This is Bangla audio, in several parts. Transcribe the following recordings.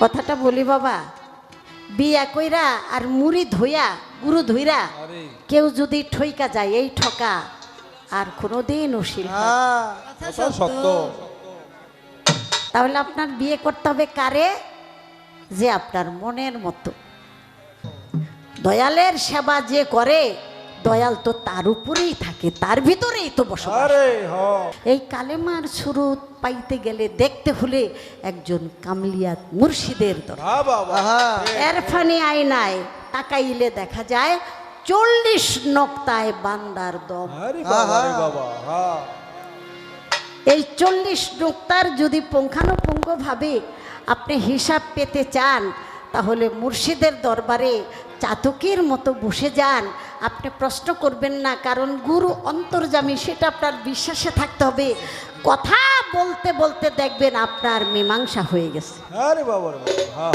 কথাটা বলি বাবা। বিয়া কইরা আর মুড়ি ধইয়া গুরু ধইরা কেউ যদি ঠইকা যায় এই ঠকা আর কোনোদিন উশিল হয় না। কথা সত্য। তাহলে আপনার বিয়ে করতে হবে কারে? যে আপনার মনের মতো। দয়ালের সেবা যে করে দয়াল তো তার উপরেই থাকে তার ভিতরেই তো বসবাস হ। এই কালেমার সুরত পাইতে গেলে দেখতে হলে একজন কামলিয়াত মুর্শিদের এরফানি আয়নায় তাকাইলে দেখা যায় চল্লিশ নক্তায় বান্দার দম। হ্যাঁ এই চল্লিশ নোক্তার যদি পুঙ্খানুপুঙ্খভাবে আপনি হিসাব পেতে চান তাহলে মুর্শিদের দরবারে চাতকের মতো বসে যান আপনি প্রশ্ন করবেন না কারণ গুরু অন্তর্জামী সেটা আপনার বিশ্বাসে থাকতে হবে। কথা বলতে বলতে দেখবেন আপনার মীমাংসা হয়ে গেছে। আরে হ্যাঁ হ্যাঁ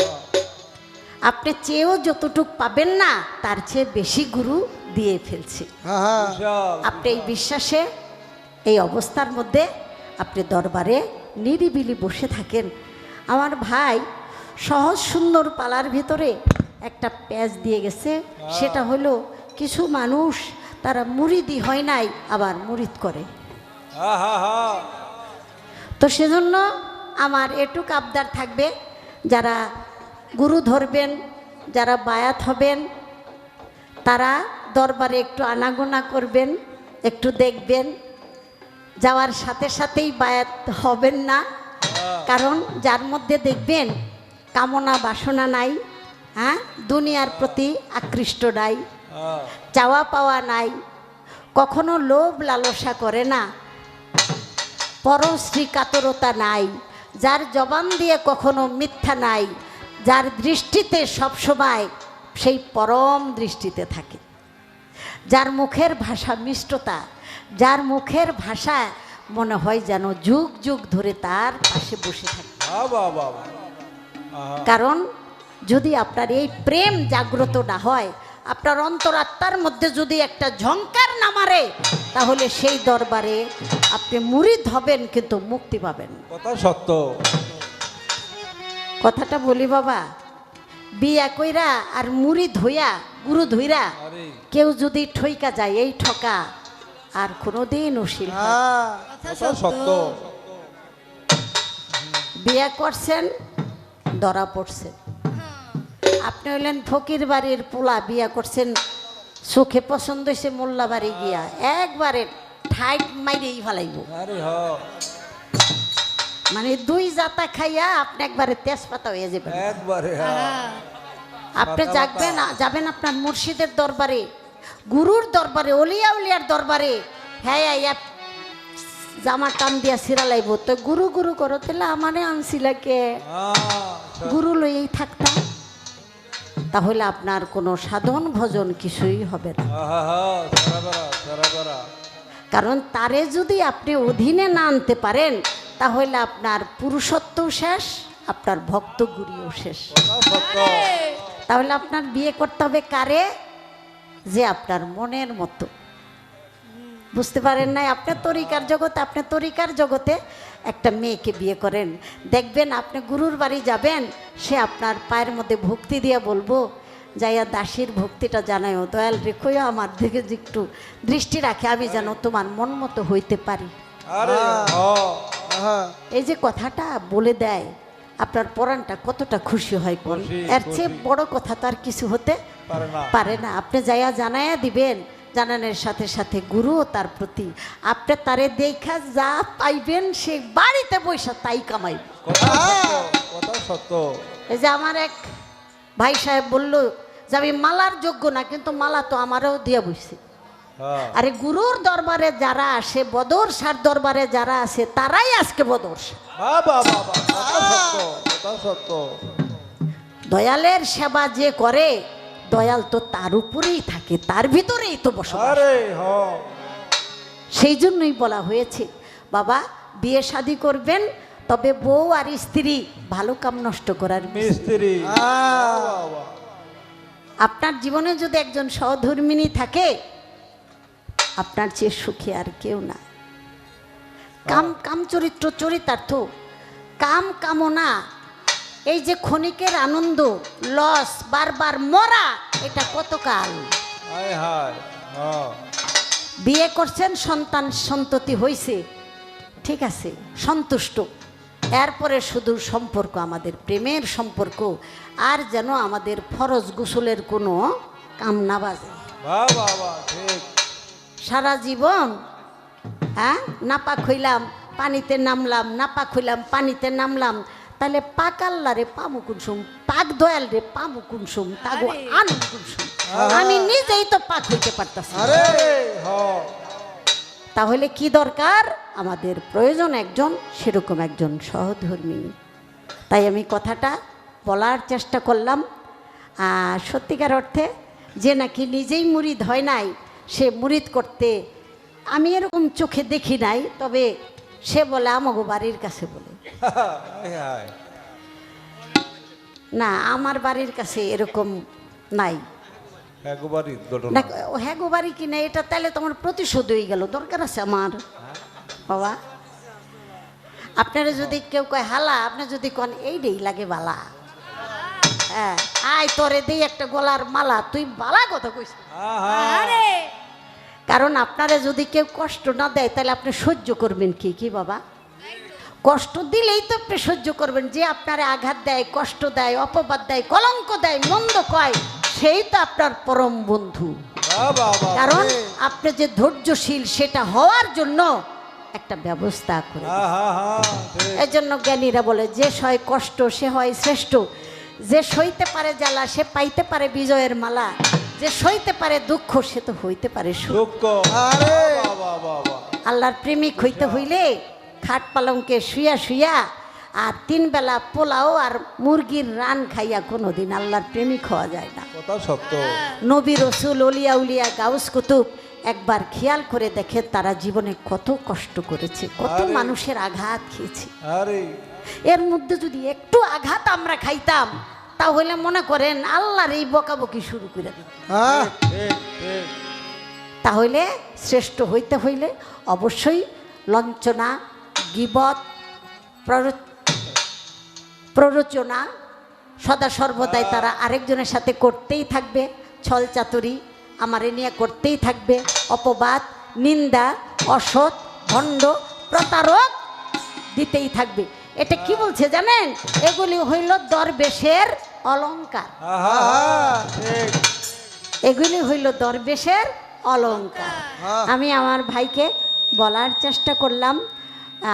আপনি চেয়েও যতটুক পাবেন না তার চেয়ে বেশি গুরু দিয়ে ফেলছে। হ্যাঁ হ্যাঁ আপনি এই বিশ্বাসে এই অবস্থার মধ্যে আপনি দরবারে নিরিবিলি বসে থাকেন। আমার ভাই সহজ সুন্দর পালার ভিতরে একটা প্যাচ দিয়ে গেছে। সেটা হলো কিছু মানুষ তারা মুরিদি হয় নাই আবার মুরিদ করে। হ্যাঁ হ্যাঁ হ্যাঁ তো সেজন্য আমার এটুক আবদার থাকবে যারা গুরু ধরবেন যারা বায়াত হবেন তারা দরবারে একটু আনাগোনা করবেন একটু দেখবেন যাওয়ার সাথে সাথেই বায়াত হবেন না। কারণ যার মধ্যে দেখবেন কামনা বাসনা নাই হ্যাঁ? দুনিয়ার প্রতি আকৃষ্ট নাই। হ্যাঁ চাওয়া পাওয়া নাই। কখনো লোভ লালসা করে না। পরশ্রী কাতরতা নাই। যার জবান দিয়ে কখনো মিথ্যা নাই। যার দৃষ্টিতে সবসময় সেই পরম দৃষ্টিতে থাকে। যার মুখের ভাষা মিষ্টতা যার মুখের ভাষা মনে হয় যেন যুগ যুগ ধরে তার পাশে বসে থাকে। কারণ যদি আপনার এই প্রেম জাগ্রত না হয় আপনার অন্তরাত্মার মধ্যে যদি একটা ঝংকার না মারে তাহলে সেই দরবারে আপনি মুরিদ হবেন কিন্তু মুক্তি পাবেন। কথা সত্য কথাটা বলি বাবা বিয়া কইরা আর মুড়ি ধইয়া গুরু ধইরা কেউ যদি ঠইকা যায় এই ঠকা আর কোনোদিন উশিল না। হ্যাঁ সত্য বিয়া করছেন ধরা পড়ছেন আপনি হইলেন ফকির বাড়ির পোলা বিয়া করছেন সুখে পছন্দ হয়েছে মোল্লা বাড়ি গিয়া। একবারে ঠাইট মাইরেই ফেলাইব। মানে দুই জাতা খাইয়া আপনি একবারে তেজপাতা হয়ে যাবেন। একবারে আপনি যাবেন যাবেন আপনার মুর্শিদের দরবারে গুরুর দরবারে অলিয়া উলিয়ার দরবারে। হ্যাঁ জামা টান দিয়া সিরা লাইব। তো গুরু গুরু করো তাহলে আমারে আনছিলা কে? গুরু লইয়েই থাকতাম। তাহলে আপনার কোনো সাধন ভজন কিছুই হবে না। কারণ তারে যদি আপনি অধীনে না আনতে পারেন তাহলে আপনার পুরুষত্বও শেষ আপনার ভক্ত গুরিও শেষ তাহলে আপনার বিয়ে করতে হবে কারে? যে আপনার মনের মতো। বুঝতে পারেন নাই? আপনার তরিকার জগতে আপনার তরিকার জগতে একটা মেয়েকে বিয়ে করেন। দেখবেন আপনি গুরুর বাড়ি যাবেন সে আপনার পায়ের মধ্যে ভক্তি দিয়ে বলব যাইয়া দাসীর ভক্তিটা জানায়ও দয়াল রেখোয় আমার দিকে যে একটু দৃষ্টি রাখে আমি যেন তোমার মন মতো হইতে পারি। এই যে কথাটা বলে দেয় আপনার পরাণটা কতটা খুশি হয় কোন এর চেয়ে। বড় কথা তো আর কিছু হতে পারে না। আপনি যাইয়া জানাইয়া দিবেন জানানোর সাথে সাথে গুরুও তার প্রতি। আপনি তারে দেখা যা পাইবেন সে বাড়িতে বৈশা তাই সত্য এই যে আমার এক ভাই সাহেব বলল যে আমি মালার যোগ্য না কিন্তু মালা তো আমারও দিয়ে বসছে হ্যাঁ। আরে গুরুর দরবারে যারা আসে বদর সার দরবারে যারা আছে তারাই আজকে বদর দয়ালের সেবা যে করে দয়াল তো তার উপরেই থাকে তার ভিতরেই তো বসবাস। সেই জন্যই বলা হয়েছে বাবা বিয়ে শাদি করবেন তবে বউ আর স্ত্রী ভালো কাম নষ্ট করার। মিস্ত্রি। আপনার জীবনে যদি একজন সহধর্মিনী থাকে আপনার চেয়ে সুখী আর কেউ না। কাম কাম চরিত্র চরিতার্থ। কাম কামনা এই যে ক্ষণিকের আনন্দ লস বারবার মরা এটা কতকাল? হায় বিয়ে করছেন সন্তান সন্ততি হয়েছে ঠিক আছে সন্তুষ্ট। এরপরে শুধু সম্পর্ক আমাদের প্রেমের সম্পর্ক। আর যেন আমাদের ফরজ গোসলের কোনো কাম না বাজে। সারা জীবন হ্যাঁ নাপাক হইলাম পানিতে নামলাম নাপাক হইলাম পানিতে নামলাম। তাহলে পাক আল্লাহ রে পামু কুনসুম পাক দয়াল রে পামু কুনসুম তাগো আনু কুনসুম। আমি নিজেই তো পাক হইতে পারতাছি। তাহলে কি দরকার? আমাদের প্রয়োজন একজন সেরকম একজন সহধর্মিনী তাই আমি কথাটা বলার চেষ্টা করলাম। আর সত্যিকার অর্থে যে নাকি নিজেই মুরিদ হয় নাই সে মুরিদ করতে আমি এরকম চোখে দেখি নাই তবে সে বলে আমাগো বাড়ির কাছে বলে। হায় হায়। না আমার বাড়ির কাছে এরকম নাই। হ্যাঁ গো বাড়ি কিনা এটা তাহলে তোমার প্রতিশোধ হয়ে গেল দরকার আছে আমার। বাবা আপনারা যদি কেউ কয় হালা আপনি যদি কন এই দেই লাগে বালা। হ্যাঁ আয় তোরে দেই একটা গলার মালা তুই বালা কথা কইস। আহা। কারণ আপনারা যদি কেউ কষ্ট না দেয় তাহলে আপনি সহ্য করবেন কি? কি বাবা? কষ্ট দিলেই তো আপনি সহ্য করবেন। যে আপনারে আঘাত দেয় কষ্ট দেয় অপবাদ দেয় কলঙ্ক দেয় মন্দ কয় সেই তো আপনার পরম বন্ধু। কারণ আপনি যে ধৈর্যশীল সেটা হওয়ার জন্য একটা ব্যবস্থা করে এই জন্য জ্ঞানীরা বলে যে সয় কষ্ট সে হয় শ্রেষ্ঠ। যে সইতে পারে জ্বালা সে পাইতে পারে বিজয়ের মালা। যে সইতে পারে দুঃখ সে তো হইতে পারে সুখ। দুঃখ। আরে! বাহ বাহ বাহ বাহ আল্লাহর প্রেমিক হইতে হইলে খাট পালংকে শুয়া শুয়া আর তিন বেলা পোলাও আর মুরগির রান খাইয়া কোনোদিন আল্লাহর প্রেমিক হওয়া যায় না। সত্য। নবী রসুল অলিয়া উলিয়া গাউস কুতুব একবার খেয়াল করে দেখে তারা জীবনে কত কষ্ট করেছে কত মানুষের আঘাত খেয়েছে। এর মধ্যে যদি একটু আঘাত আমরা খাইতাম তাহলে মনে করেন আল্লাহর এই বকাবকি শুরু করে ঠিক ঠিক তাহলে শ্রেষ্ঠ হইতে হইলে অবশ্যই লঞ্চনা গিবত প্ররো- প্ররোচনা সদা সর্বদাই তারা আরেকজনের সাথে করতেই থাকবে। ছল চাতুরি আমার এ নিয়ে করতেই থাকবে। অপবাদ নিন্দা অসৎ ভণ্ড প্রতারক দিতেই থাকবে। এটা কি বলছে জানেন? এগুলি হইল দরবেশের ঠিক। এগুলি হইল দরবেশের অলংকার। আমি আমার ভাইকে বলার চেষ্টা করলাম।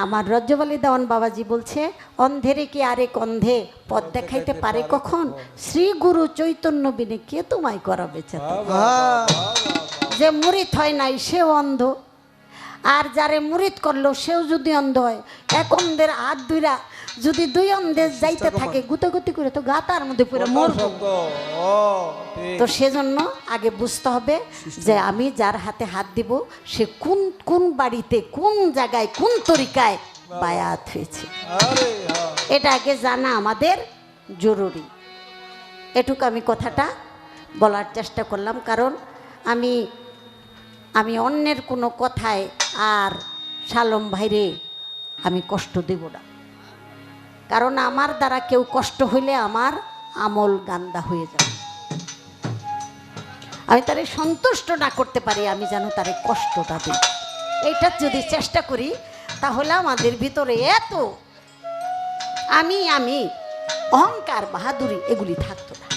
আমার রজ্জবালি দেওয়ান বাবাজি বলছে অন্ধেরে কি আরেক অন্ধে পথ দেখাইতে পারে কখন? শ্রী গুরু চৈতন্য বিনে কে তোমায় করাবে? যে মুরিত হয় নাই সেও অন্ধ। আর যারে মুরিত করল সেও যদি অন্ধ হয় এক অন্ধের হাত দুইরা যদি দুই অন্ধের যাইতে থাকে গুতাগুতি করে তো গা তার মধ্যে পুরো মরবো। তো সেজন্য আগে বুঝতে হবে যে আমি যার হাতে হাত দিব সে কোন কোন বাড়িতে কোন জায়গায় কোন তরিকায় বায়াত হয়েছে। হ্যাঁ এটা আগে জানা আমাদের জরুরি। এটুকু আমি কথাটা বলার চেষ্টা করলাম কারণ আমি আমি অন্যের কোনো কথায় আর শালম ভাইরে আমি কষ্ট দেব না। কারণ আমার দ্বারা কেউ কষ্ট হইলে আমার আমল গান্দা হয়ে যাবে। আমি তারে সন্তুষ্ট না করতে পারি, আমি যেন তারে কষ্টটা দিই। এইটা যদি চেষ্টা করি, তাহলে আমাদের ভিতরে এত আমি আমি, অহংকার, বাহাদুরি এগুলি থাকতো না।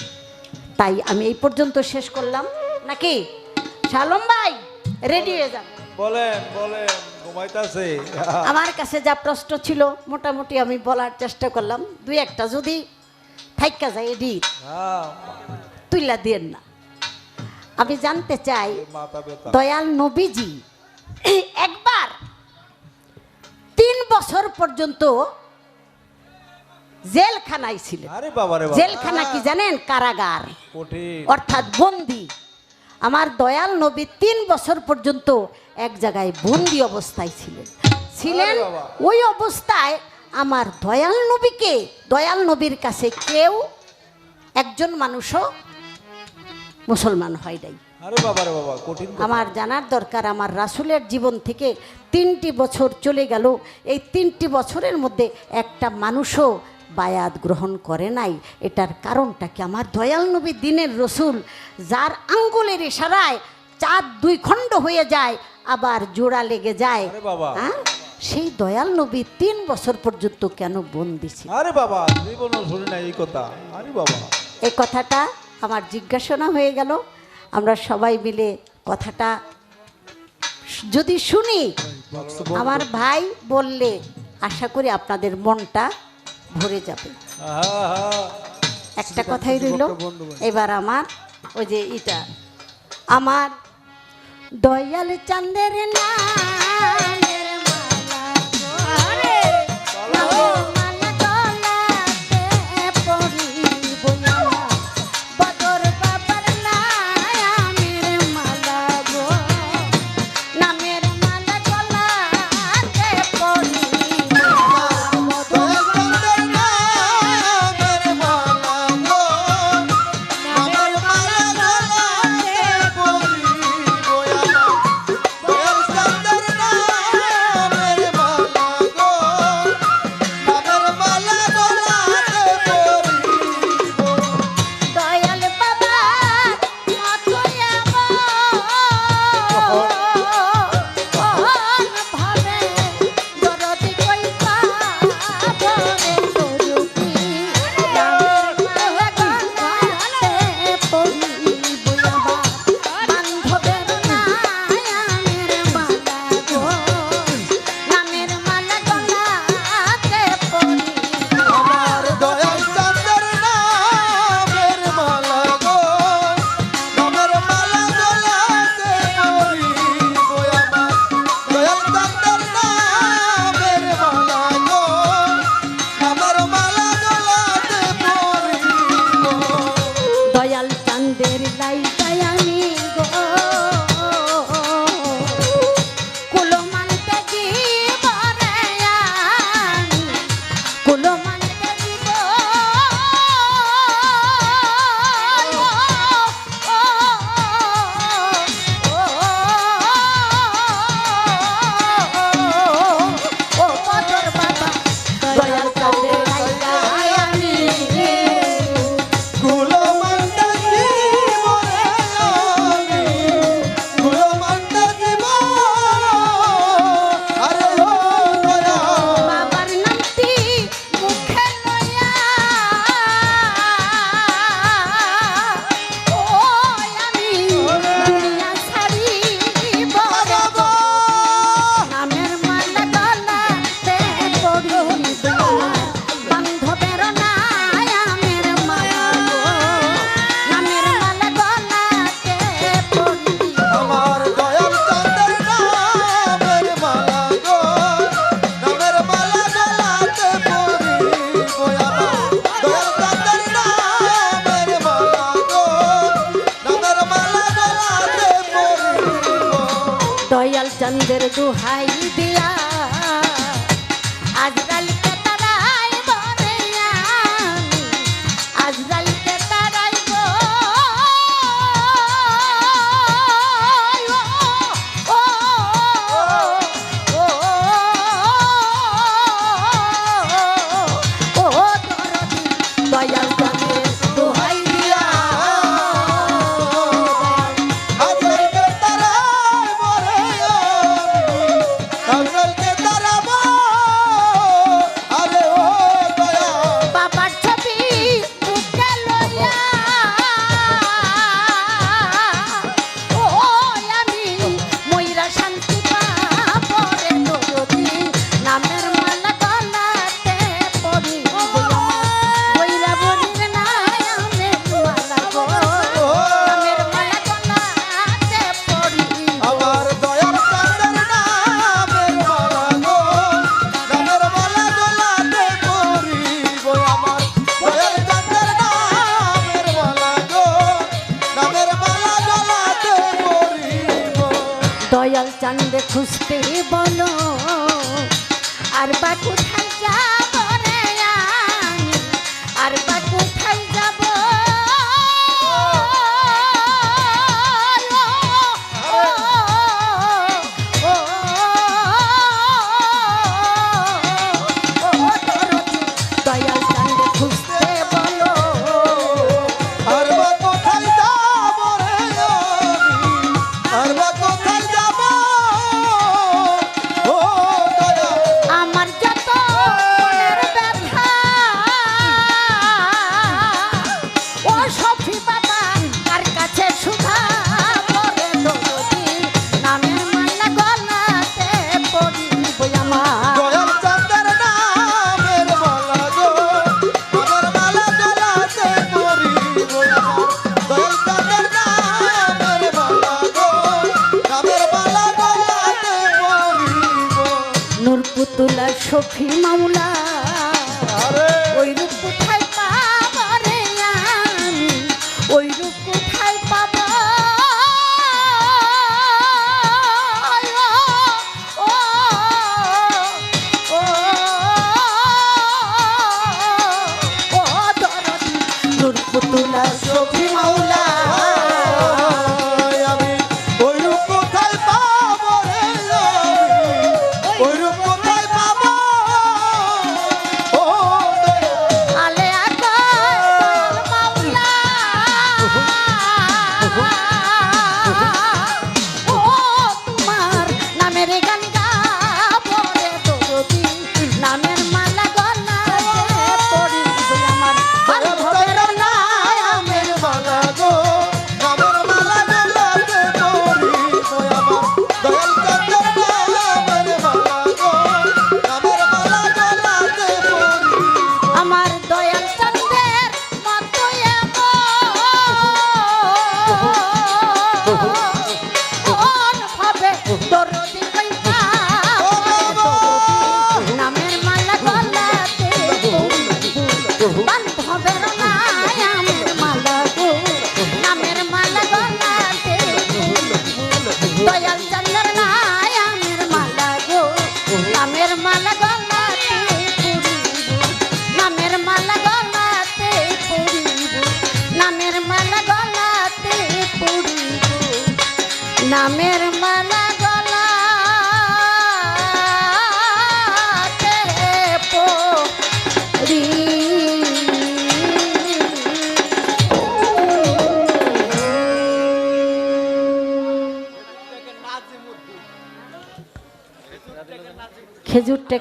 তাই আমি এই পর্যন্ত শেষ করলাম। নাকি? শালম ভাই রেডি হয়ে যান। বলেন বলেন। ঘুমাইতাছে। আমার কাছে যা প্রশ্ন ছিল মোটামুটি আমি বলার চেষ্টা করলাম। দুই একটা যদি থাইকা যায় এডি হ্যাঁ। তুইলা দিয়েন না। আমি জানতে চাই দয়াল নবীজি একবার তিন বছর পর্যন্ত জেলখানায় বাবা। জেলখানা কি জানেন? কারাগার। অর্থাৎ বন্দি। আমার দয়াল নবী তিন বছর পর্যন্ত এক জায়গায় বন্দি অবস্থায় ছিলেন। ছিলেন ওই অবস্থায় আমার দয়াল নবীকে দয়াল নবীর কাছে কেউ একজন মানুষও মুসলমান হয় নাই। আমার জানার দরকার আমার রাসুলের জীবন থেকে তিনটি বছর চলে গেল। এই তিনটি বছরের মধ্যে একটা মানুষও বায়াত গ্রহণ করে নাই এটার কারণটা কি? আমার দয়াল নবী দিনের রসুল যার আঙ্গুলের ইশারায় চাঁদ দুই খণ্ড হয়ে যায় আবার জোড়া লেগে যায়। হ্যাঁ? সেই দয়াল নবী তিন বছর পর্যন্ত কেন বন্দি এই এই কথাটা আমার জিজ্ঞাসনা হয়ে গেল। আমরা সবাই মিলে কথাটা যদি শুনি আমার ভাই বললে আশা করি আপনাদের মনটা ভরে যাবে। একটা কথাই রইল এবার আমার ওই যে ইটা। আমার দয়াল চান্দের না তোমাদের দুহাই দে। খুঁজতে বলো সখী মামলা ওই রূপ কোথায় পাবারে আমি ওই রূপ কোথায় পাবা তোলা সখী খেজুরটা